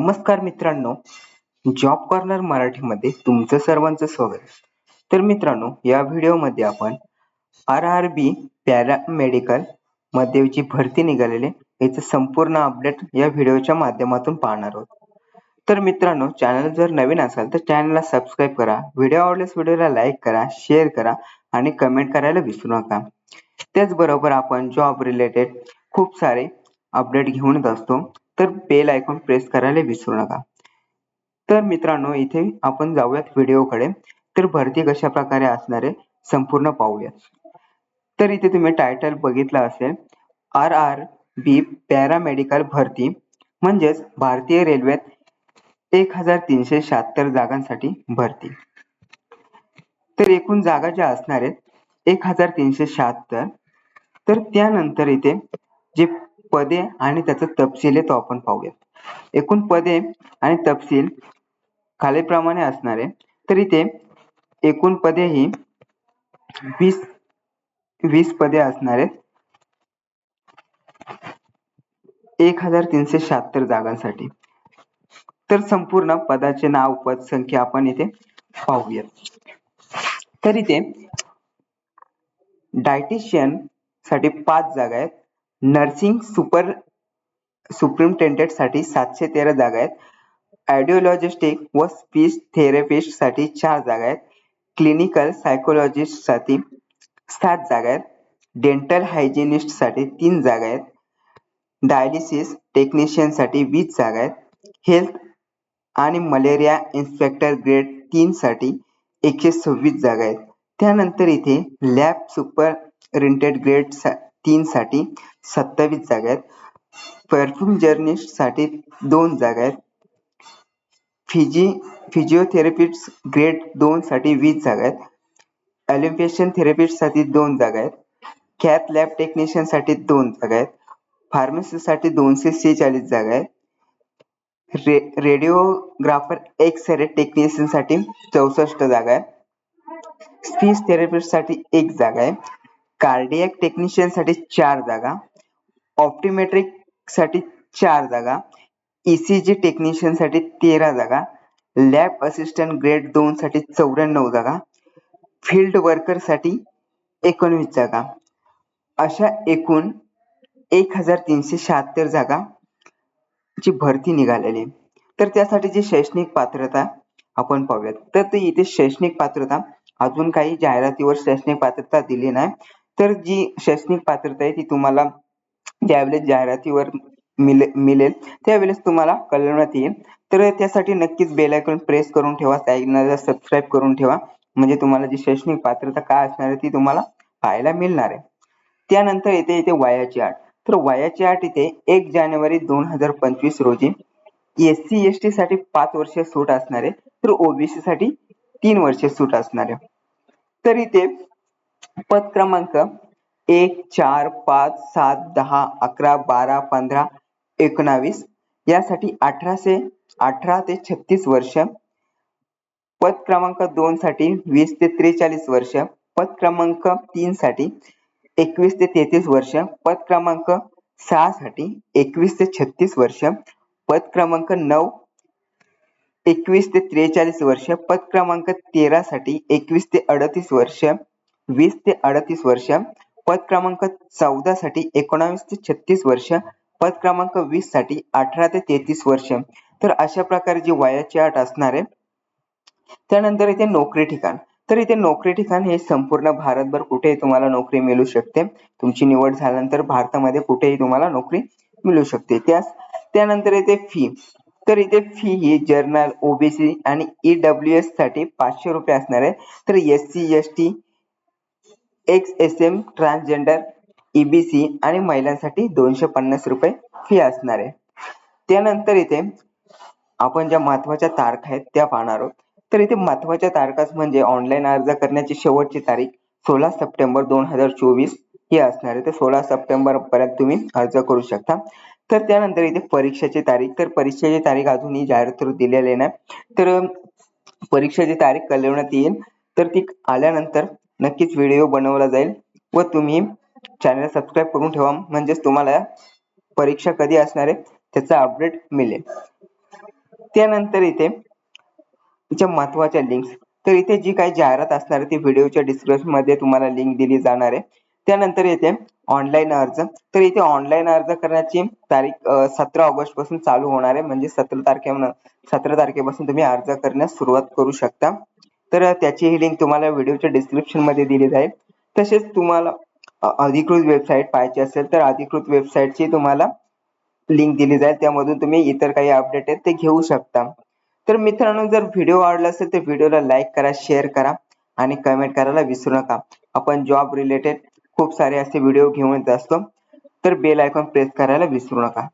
नमस्कार मित्रांनो job corner मराठीमध्ये तुमचं सर्वांचं स्वागत. तर मित्रांनो या व्हिडिओमध्ये आपण आर आर बी पॅरामेडिकलमध्ये जी भरती निघालेली याचं संपूर्ण अपडेट या व्हिडिओच्या माध्यमातून पाहणार आहोत. तर मित्रांनो चॅनल जर नवीन असाल तर चॅनलला सबस्क्राईब करा. व्हिडिओ आवडल्यास व्हिडिओला लाईक करा शेअर करा आणि कमेंट करायला विसरू नका. त्याचबरोबर आपण जॉब रिलेटेड खूप सारे अपडेट घेऊनच असतो. तर बेल आयकॉन प्रेस करायला विसरू नका. तर मित्रांनो इथे आपण जाऊयात व्हिडिओकडे. तर भरती कशा प्रकारे असणार आहे संपूर्ण पाहूयात. तर इथे तुम्ही टायटल बघितलं असेल आर आर बी पॅरामेडिकल भरती. म्हणजेच भारतीय रेल्वेत एक हजार तीनशे शहात्तर जागांसाठी भरती. तर एकूण जागा ज्या असणार आहेत एक हजार तीनशे शहात्तर. तर त्यानंतर इथे जे पदे आणि त्याचा तपशील आहे तो आपण पाहूयात. एकूण पदे आणि तपशील खालीलप्रमाणे असणार. आहे तर इथे एकूण पदे ही वीस वीस पदे असणार. आहेत एक हजार तीनशे शहात्तर जागांसाठी. तर संपूर्ण पदाचे नाव पद संख्या आपण इथे पाहूयात. तर इथे डायटिशियनसाठी पाच जागा आहेत. नर्सिंग सुपर सुप्रिमटेंडेंटसाठी सातशे तेरा जागा आहेत. आयडिओलॉजिस्टिक व स्पीच थेरपिस्टसाठी चार जागा आहेत. क्लिनिकल सायकोलॉजिस्टसाठी सात जागा आहेत. डेंटल हायजिनिस्टसाठी तीन जागा आहेत. डायलिसिस टेक्निशियनसाठी वीस जागा आहेत. हेल्थ आणि मलेरिया इन्स्पेक्टर ग्रेड तीन साठी एकशे सव्वीस जागा आहेत. त्यानंतर इथे लॅब सुपर रेंटेड ग्रेड सा साठी सत्तावीस जागा आहेत. परफ्यूम जर्निस्ट साठी दोन जागा आहेत. फिजी फिजिओथेरपिस्ट ग्रेड दोन साठी वीस जागा आहेत. अलिम्पेशन थेरपिस्ट साठी दोन जागा आहेत. कॅथ लॅब टेक्निशियन साठी दोन जागा आहेत. फार्मसिस्ट साठी दोनशे सेहेचाळीस जागा आहेत. रे रेडिओग्राफर एक्स रे टेक्निशियन साठी चौसष्ट जागा आहेत. स्पीच थेरपिस्ट साठी एक जागा आहे. कार्डियक टेक्निशियनसाठी चार जागा ऑप्टिमेट्रिकसाठी चार जागा ईसीजी टेक्निशियनसाठी तेरा जागा लॅब असिस्टंट ग्रेड दोन साठी चौऱ्याण्णव जागा फील्ड वर्करसाठी एकोणवीस जागा. अशा एकूण एक हजार तीनशे शहात्तर जागा ची भरती निघालेली. तर त्यासाठी जी शैक्षणिक पात्रता आपण पाहूयात. तर ते इथे शैक्षणिक पात्रता अजून काही जाहिरातीवर शैक्षणिक पात्रता दिली नाही. तर जी शैक्षणिक पात्रता आहे ती तुम्हाला ज्यावेळेस जाहिरातीवर मिले मिळेल त्यावेळेस तुम्हाला कळवण्यात येईल. तर त्यासाठी नक्कीच बेल आयकॉन प्रेस करून ठेवा चॅनलला सबस्क्राईब करून ठेवा. म्हणजे तुम्हाला जी शैक्षणिक पात्रता काय असणार आहे ती तुम्हाला पाहायला मिळणार आहे. त्यानंतर येते येते वयाची आठ. तर वयाची आठ इथे एक जानेवारी दोन हजार पंचवीस रोजी एस सी एस टी साठी पाच वर्ष सूट असणार आहे. तर ओबीसी साठी तीन वर्ष सूट असणार आहे. तर इथे पद क्रमांक एक चार पाच सात दहा अकरा बारा पंधरा एकोणावीस. यासाठी अठराशे अठरा ते छत्तीस वर्ष. पद क्रमांक दोन साठी वीस ते त्रेचाळीस वर्ष. पद क्रमांक तीन साठी एकवीस ते तेहतीस वर्ष. पद क्रमांक सहा साठी एकवीस ते छत्तीस वर्ष. पद क्रमांक नऊ एकवीस ते त्रेचाळीस वर्ष. पद क्रमांक तेरा साठी एकवीस ते अडतीस वर्ष. वीस ते अडतीस वर्ष पद क्रमांक चौदा साठी एकोणावीस ते छत्तीस वर्ष पद क्रमांक वीससाठी अठरा ते तेहतीस वर्ष. तर अशा प्रकारे जी वयाची अट असणार आहे त्यानंतर इथे नोकरी ठिकाण. तर इथे नोकरी ठिकाण हे संपूर्ण भारतभर कुठेही तुम्हाला नोकरी मिळू शकते. तुमची निवड झाल्यानंतर भारतामध्ये कुठेही तुम्हाला नोकरी मिळू शकते. त्यास त्यानंतर इथे फी तर इथे फी ही जर्नल ओबीसी आणि ईडब्ल्यू एससाठी पाचशे रुपये असणार आहे. तर S C S T X S M transgender EBC आणि महिलांसाठी दोनशे पन्नास रुपये फी असणार आहे. त्यानंतर इथे आपण ज्या महत्त्वाच्या तारखा आहेत त्या पाहणार आहोत. तर इथे महत्त्वाच्या तारखाच म्हणजे ऑनलाईन अर्ज करण्याची शेवटची तारीख सोळा सप्टेंबर दोन हजार चोवीस ही असणार आहे. तर सोळा सप्टेंबर पर्यंत तुम्ही अर्ज करू शकता. तर त्यानंतर इथे परीक्षेची तारीख. तर परीक्षेची तारीख अजूनही जाहीर दिलेली नाही. तर परीक्षेची तारीख कळवण्यात येईल. तर ती आल्यानंतर नक्कीच व्हिडिओ बनवला जाईल व तुम्ही चॅनल सबस्क्राईब करून ठेवा. म्हणजेच तुम्हाला परीक्षा कधी असणार आहे त्याचा अपडेट मिळेल. त्यानंतर इथे ज्या महत्त्वाच्या लिंक्स तर इथे जी काही जाहिरात असणार आहे ती व्हिडिओच्या डिस्क्रिप्शनमध्ये तुम्हाला लिंक दिली जाणार आहे. त्यानंतर येते ऑनलाईन अर्ज तर इथे ऑनलाईन अर्ज करण्याची तारीख सतरा ऑगस्टपासून चालू होणार आहे. म्हणजे सतरा तारखे सतरा तारखेपासून तुम्ही अर्ज करण्यास सुरुवात करू शकता. तर त्याची ही लिंक तुम्हाला व्हिडिओच्या डिस्क्रिप्शनमध्ये दिली जाईल. तसेच तुम्हाला अधिकृत वेबसाईट पाहायची असेल तर अधिकृत वेबसाईटची तुम्हाला लिंक दिली जाईल. त्यामधून तुम्ही इतर काही अपडेट आहेत ते घेऊ शकता. तर मित्रांनो जर व्हिडिओ आवडला असेल तर व्हिडिओला लाईक करा शेअर करा आणि कमेंट करायला विसरू नका. आपण जॉब रिलेटेड खूप सारे असे व्हिडिओ घेऊन येत असतो तर बेल आयकॉन प्रेस करायला विसरू नका.